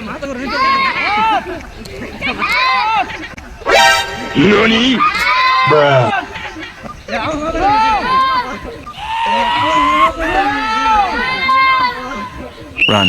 ঘণ্টা প্রাইজ দেবো ভাই Run.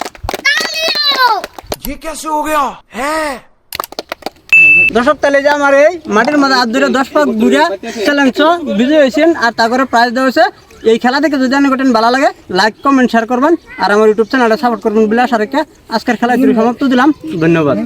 হে সবাই একটু জোরে বলো। দর্শক, তাহলে যে আমার এই মাটির মধ্যে আর ধরে দশ পাক ঘুরে চ্যালেঞ্জ বিজয় হয়েছেন আর তারপরে প্রাইজ দেওয়া হয়েছে। এই খেলা থেকে যদি আমি গোটেন ভালো লাগে লাইক কমেন্ট শেয়ার করবেন। আর আমার ইউটিউব চ্যানেলটা সাপোর্ট করবেন বলে আশা রেখে আজকের খেলা সমাপ্ত দিলাম। ধন্যবাদ।